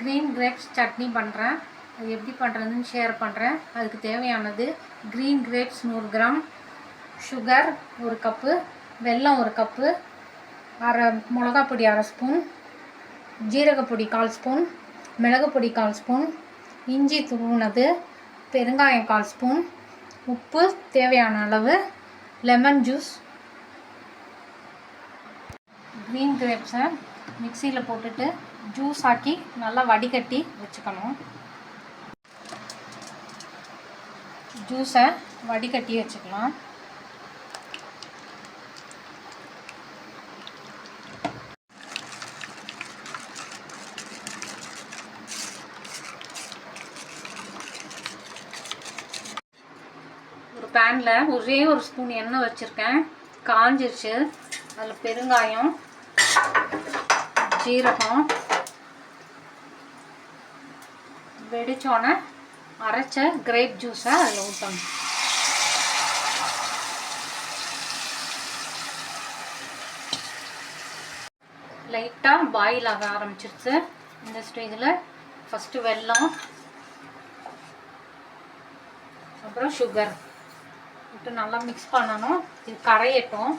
Green grapes chutney பண்ணுறேன் அது எப்படி பண்ணுறதுன்னு ஷேர் பண்ணுறேன் அதுக்கு தேவையானது க்ரீன் கிரேப்ஸ் நூறு கிராம் சுகர் ஒரு கப்பு வெல்லம் ஒரு கப்பு அரை மிளகா பொடி அரை ஸ்பூன் ஜீரகப்பொடி கால் ஸ்பூன் மிளகுப்பொடி கால் ஸ்பூன் இஞ்சி துருவினது பெருங்காயம் கால் ஸ்பூன் உப்பு தேவையான அளவு லெமன் ஜூஸ் க்ரீன் கிரேப்ஸை மிக்சியில் போட்டுட்டு ஜூஸ் ஆக்கி நல்லா வடிகட்டி வச்சுக்கணும். ஜூஸை வடிகட்டி வச்சுக்கலாம். ஒரு பேனில் ஒரே ஒரு ஸ்பூன் எண்ணெய் வச்சுருக்கேன். காஞ்சிருச்சு. அதில் பெருங்காயம். ஜீரகம் வெடிச்சோன்னே அரைச்ச கிரேப் ஜூஸை அதில் ஊற்றணும் லைட்டாக பாயில் ஆக ஆரம்பிச்சிருச்சு. இந்த ஸ்டேஜில் ஃபஸ்ட்டு வெல்லம் அப்புறம் சுகர் விட்டு நல்லா மிக்ஸ் பண்ணணும். இது கரையட்டும்.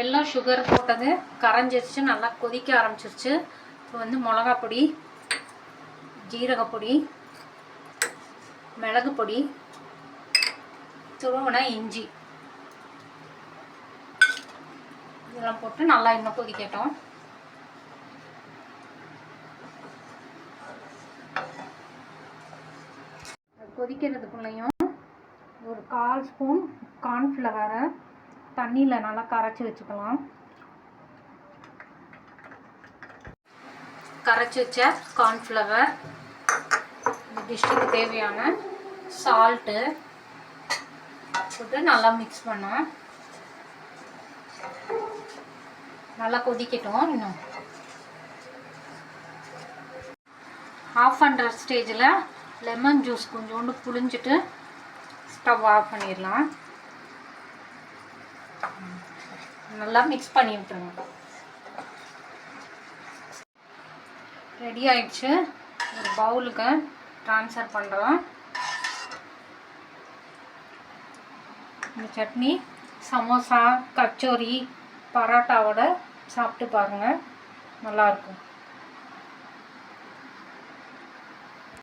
எல்லாம் சுகர் போட்டது கரைஞ்சிருச்சு நல்லா கொதிக்க ஆரம்பிச்சிருச்சு. இப்போ வந்து மிளகா பொடி ஜீரகப்பொடி மிளகு பொடி துருவன இஞ்சி. இதெல்லாம் போட்டு நல்லா இன்னும் கொதிக்கட்டும். கொதிக்கிறதுக்குள்ளேயும் ஒரு கால் ஸ்பூன் கார்ன்ஃப்ளவரை தண்ணியில் நல்லா கரைச்சி வச்சுக்கலாம். கரைச்சி வச்ச கார்ன்ஃப்ளவர் டிஷ்ஷுக்கு தேவையான சால்ட்டு போட்டு நல்லா மிக்ஸ் பண்ணோம் நல்லா கொதிக்கட்டும் இன்னும். ஆஃப் பண்ணுற ஸ்டேஜில் லெமன் ஜூஸ் கொஞ்சோண்டு புளிஞ்சிட்டு ஸ்டவ் ஆஃப் பண்ணிடலாம். நல்லா மிக்ஸ் பண்ணி விட்டுருங்க ரெடி ஆயிடுச்சு. ஒரு பவுலுக்கு ட்ரான்ஸ்ஃபர் பண்ணுறோம் இந்த சட்னி சமோசா கச்சோரி பரோட்டாவோட சாப்பிட்டு பாருங்கள் நல்லாயிருக்கும்